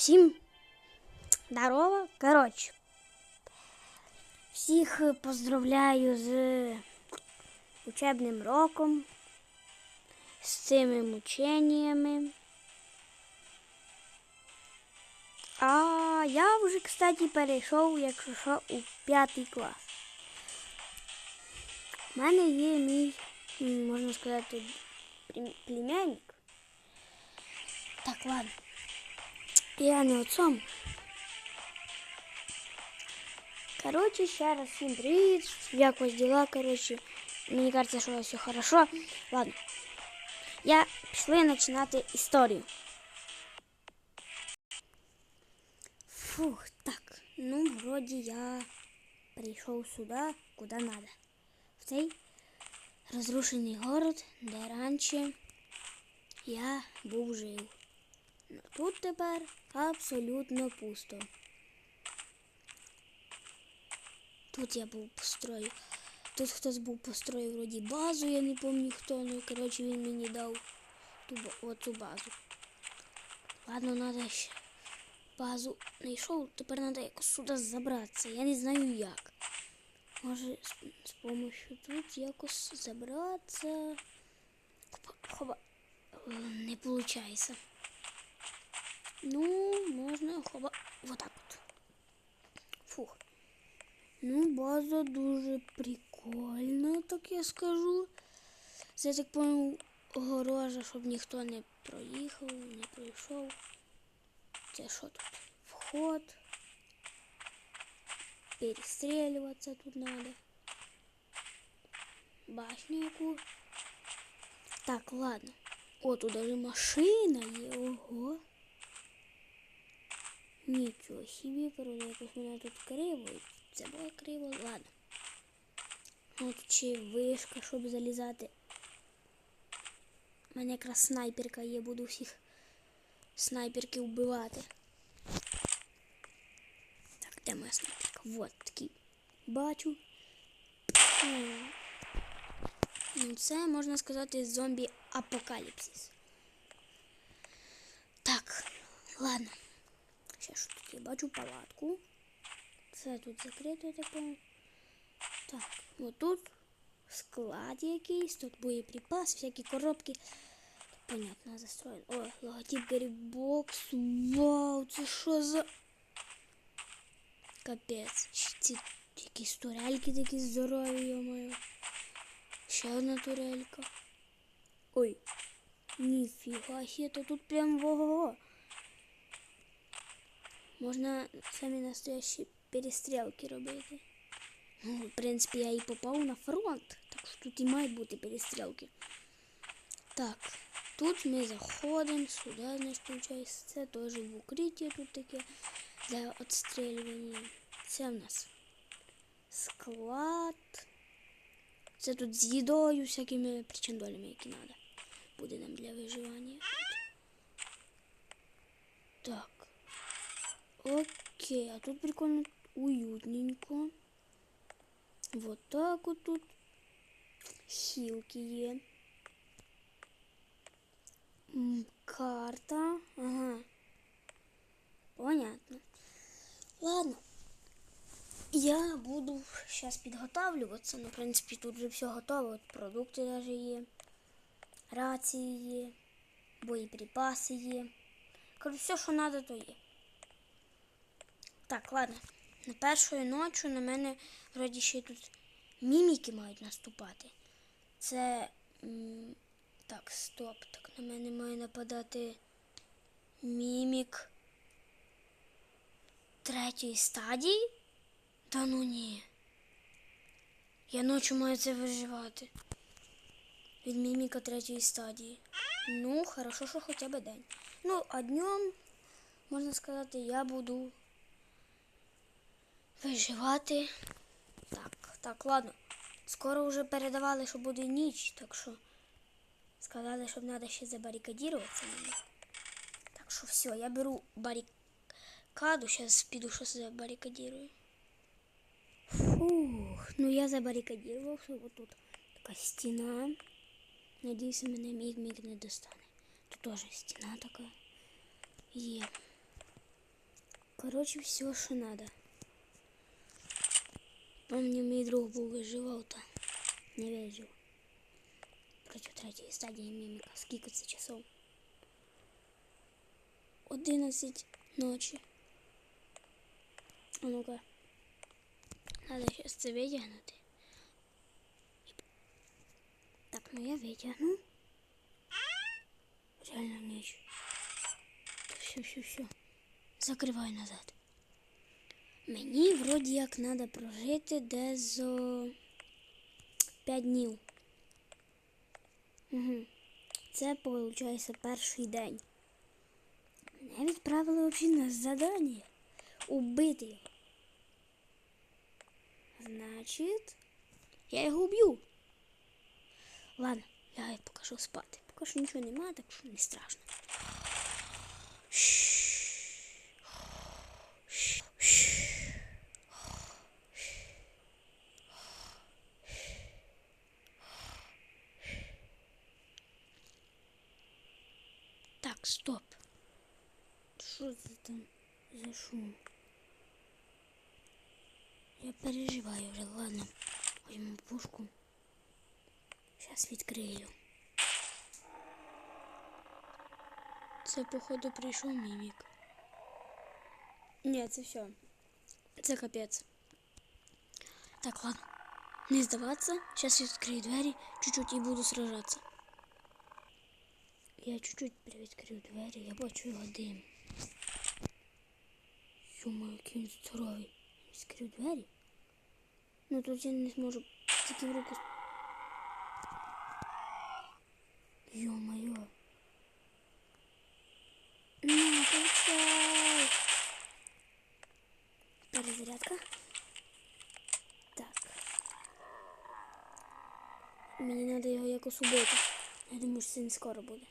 Всім здорово. Коротше. Всіх поздравляю з учебним роком, з цими мученнями. А я вже, кстати, перейшов, якщо що, у п'ятий клас. У мене є мій, можна сказати, племянник. Так, ладно. Я не отцом. Короче, ще раз всім привіт. Як у вас дела, короче. Мені кажется, що все хорошо. Ладно. Я пішли починати історію. Фух, так. Ну, вроді я прийшов сюди, куди надо. В цей розрушений город, де раніше я був жив. Тут тепер абсолютно пусто. Тут я був построїв. Тут хтось був построїв вроді базу, я не пам'ятаю хто, ну коротше він мені дав ту, оцю базу. Ладно, треба ще базу знайшов, тепер треба якось сюди забратися. Я не знаю як. Може з, з помощью тут якось забратися. Хоба, Не виходить. Ну, можна хоба. Вот так от. Фух. Ну, база дуже прикольна, так я скажу. Це я так понял, огорожа, щоб ніхто не проїхав, не пройшов. Це що тут? Вход. Перестрілюватися тут надо. Башню яку. Так, ладно. О, тут даже машина є, ого. Нічого собі, правда, якось мене тут криво. Це було криво, ладно. О, тут ще й вишка, щоб залізати. У мене якраз снайперка є, буду всіх снайперки вбивати. Так, де моя снайперка? Вот такий. Бачу. Ну, це можна сказати зомбі апокаліпсис. Так, ладно. Я бачу палатку. Це тут закрито я так понял. Так, от тут склад якийсь, тут боєприпас, всякі коробки. Понятно, застроєно. О, логотип Гаррібокс. Вау, це що за. Капець. Ці якісь турельки такі здорові, йомаю. Ще одна турелька. Ой. Ніфіга себе, тут прям вого. Можна самі настоящі перестрілки робити. Ну, в принципі, я і попав на фронт, так що тут і мають бути перестрілки. Так, тут ми заходимо, сюди, значить, виходить, це теж в укриття тут таке для відстрілювання. Це в нас склад. Це тут з їдою, всякими причандолями, які треба. Буде нам для виживання. Так. Окей, а тут прикольно уютненько. Вот так вот тут. Хілки є. Карта. Ага. Понятно. Ладно. Я буду сейчас підготавлюватися. Ну, в принципі, тут вже все готово. От продукти даже є. Рації є. Боєприпаси є. Короче, все, що треба, то є. Так, ладно. На першої ночі на мене вроді ще тут міміки мають наступати. Це. Так, стоп. Так на мене має нападати мімік третьої стадії? Та ну ні. Я ночі маю це виживати. Від міміка третьої стадії. Ну, хорошо, що хоча б день. Ну, а днем, можна сказати, я буду виживати. Так, так, ладно. Скоро вже передавали, що буде ніч, так що сказали, що треба ще забарикадіруватися. Так що все, я беру барикаду, зараз піду щось забарикадірую. Фух, ну я забарикадірувався, вот тут така стіна. Надіюся, мене міг-міг не достане. Тут теж стіна така є. Короче, все, що надо. Помню, мій друг був виживав та не вижив. Проти третьої стадії міміка. Скільки це часов? 11 ночі. А ну-ка. Надо сейчас це витягнути. Так, ну я витягну. Реально ніч. Все, все, все. Закривай назад. Мені вроді як треба прожити десь зо 5 днів. Угу. Це виходить перший день. Мене відправили взагалі на задання. Убити його. Значить, я його уб'ю. Ладно, я покажу спати. Поки що нічого немає, так що не страшно. стоп. Що це там за шум? Я переживаю вже, ладно. Возьму пушку. Сейчас відкрию. Це, походу, прийшов мімік. Ні, це все. Це капець. Так, ладно. Не здаватися. Сейчас відкрию двері чуть-чуть і буду сражатися. Я чуть-чуть привідкрив двері, я бачу його дим. Йома, який він здоровий. Відкрив двері. Ну тут я не зможу тільки в руку. Йо-моє. На, получай. Перезарядка. Так. Мені треба його якось убити. Я думаю, що це не скоро буде.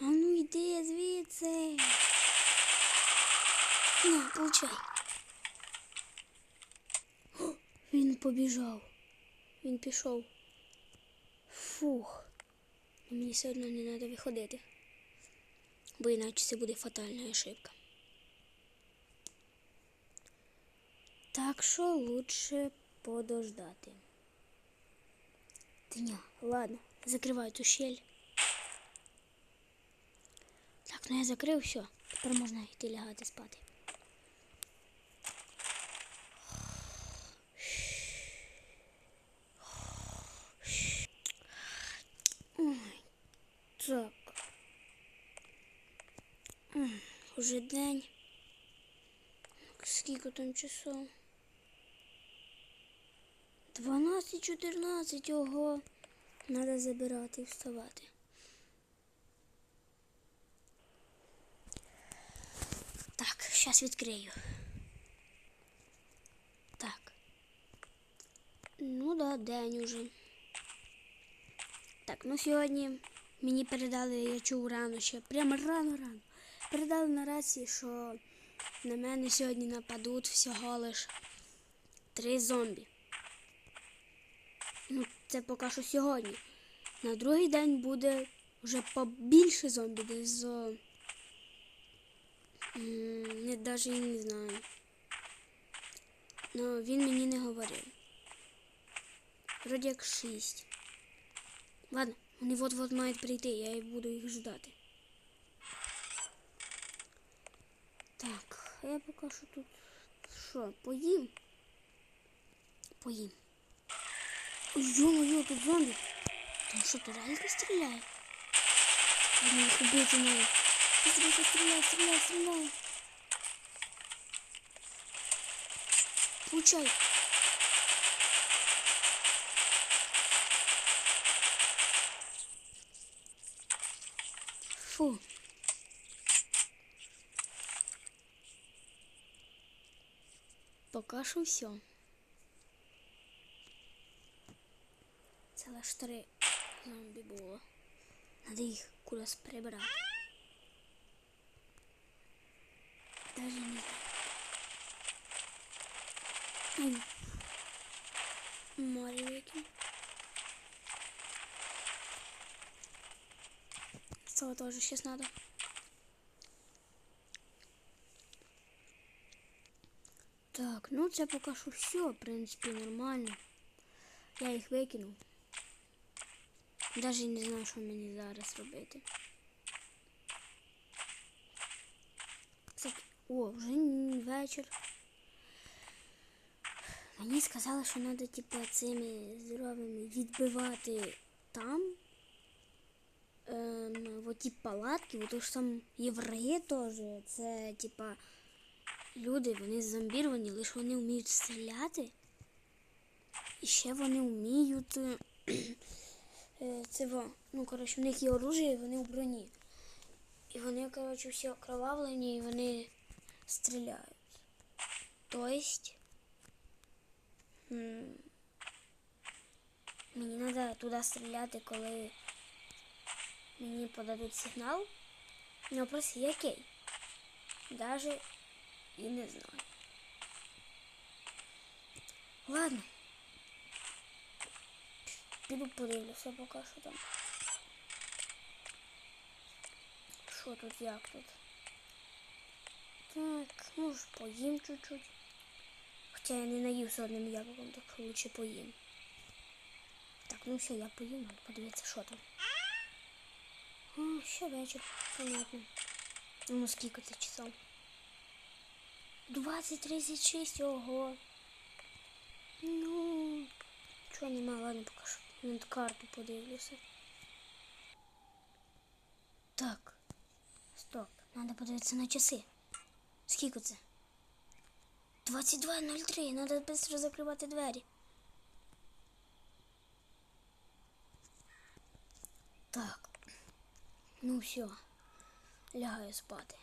А ну йди звідси. На, получай. О, він побіжав. Він пішов. Фух. Мені все одно не треба виходити. Бо іначе це буде фатальна ошибка. Так що лучше подождати. Тня, ладно, закриваю ту щель. Так, ну я закрив все. Тепер можна йти лягати спати. Ой, так. М, Уже день. Скільки там часов? 12-14, ого. Надо забирати і вставати. Так, зараз відкрию. Так. Ну да, день уже. Так, ну сьогодні мені передали, я чув рано ще, прямо рано-рано. Передали на рації, що на мене сьогодні нападуть всього лиш три зомбі. Ну, це поки що сьогодні. На другий день буде вже побільше зомбі, десь зо. Не навіть не знаю. Ну, він мені не говорив. Вроді як шість. Ладно, вони вот-вот мають прийти, я і буду їх ждати. Так, а я покажу тут что поим, поим. Йо-моё, тут зомби, Там что-то реально стреляет, они их убити надо. Быстренько стреляй, стреляй, стреляй. Получай. Пока що все. Це лише три зомбі було. Надо їх кудись прибрати. Даже не знаю. Море викинь. масла тоже сейчас надо. Так, ну це поки що все, в принципі, нормально. Я їх викинув. Даже не знаю, що мені зараз робити. Кстати, о, вже вечір. Мені сказали, що треба, типу, цими здоровими відбивати там. Ем, в оті палатки, бо то ж там євреї теж. Це, типа, люди, вони зомбіровані, лише вони вміють стріляти. І ще вони вміють. е, е, Це ну, коротше, в них є оружие, і вони в броні. І вони, коротше, всі окровавлені і вони стріляють. Тобто. Мені треба туди стріляти, коли мені подадуть сигнал. Ну, вопрос який? Даже і не знаю. Ладно. Піду подивлюся поки що там. Що тут, як тут? Так, ну ж поїм чуть-чуть. Хоча я не наївся одним яблуком, так лучше поїм. Так, ну все, я поїм, надо подивитися, що там. А, ще вечір, понятно. Ну, скільки це часов? 20.36, ого. Ну, чого нема, ладно, покажу. Над карту подивлюся. Так. Стоп, надо подивитися на часи. Скільки це? 22.03, надо швидко закривати двері. Так. Ну все, лягаю спати.